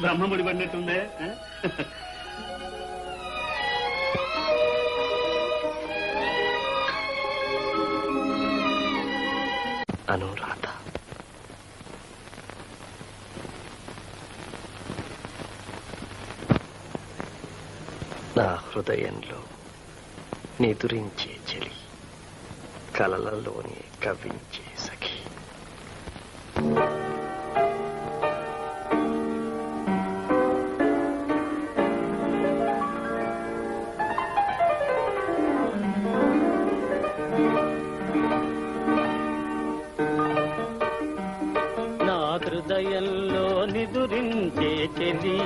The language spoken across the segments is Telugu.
బ్రహ్మముడి పడినట్టుందే అనురాధ. నా హృదయంలో నిదురించే చలి కలలలోనే కవ్వించే హృదయంలో నిదురించే చెలి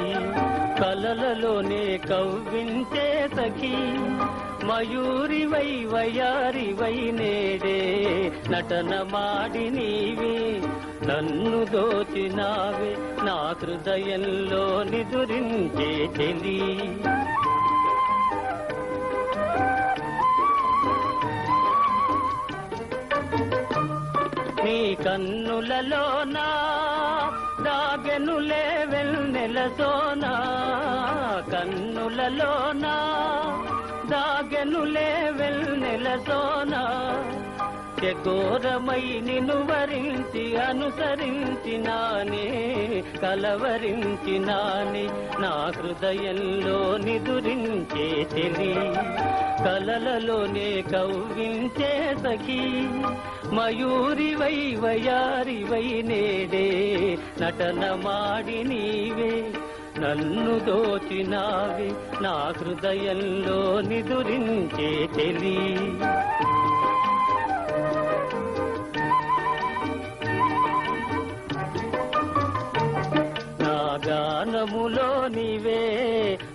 కలలలోనే కవ్వించే సఖి. మయూరివై వయారివై నేడే నటన మాడి నీవే. నన్ను దోచినావే నా హృదయంలో నిదురించే చెలి కన్నులలోనా దాగెనులే వెన్నెల సోనా కన్నులలోనా దాగెనులే వెన్నెల ఘోరమై నిన్ను వరించి అనుసరించినానే కలవరించినాని. నా హృదయంలో నిదురించే తెలి కలలలోనే కవ్వించే సఖీ. మయూరివై వయారివై నేడే నటన మాడి నీవే. నన్ను దోచినావి నా హృదయంలో నిదురించే చెలి గానములో నీవే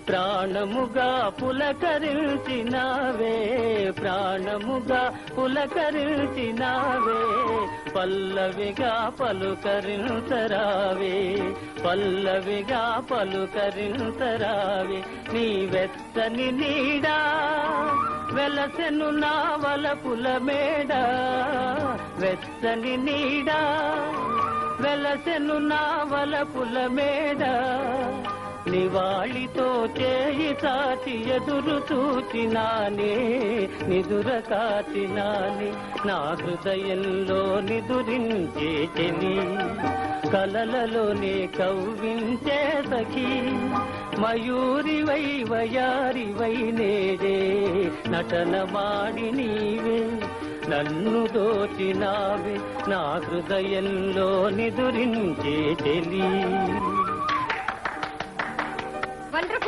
ప్రాణముగా పులకరించినావే ప్రాణముగా పులకరించినావే పల్లవిగా పలుకరించరావే పల్లవిగా పలుకరించరావే నీ వెచ్చని నీడా వెలసెను నా వలపుల మేడ వెచ్చని నీడా వెలసెను నా వలపుల మేడా నివాళితో చేయి సాచి ఎదురు చూచినానే నిదుర కాచినాని నా హృదయంలో నిదురించే చెలి కలలలోనే కవ్వించే సఖీ వయారి వై నేడే నటన మాడి నీవే నన్ను దోచినావే నా హృదయంలో నిదురించే చెలి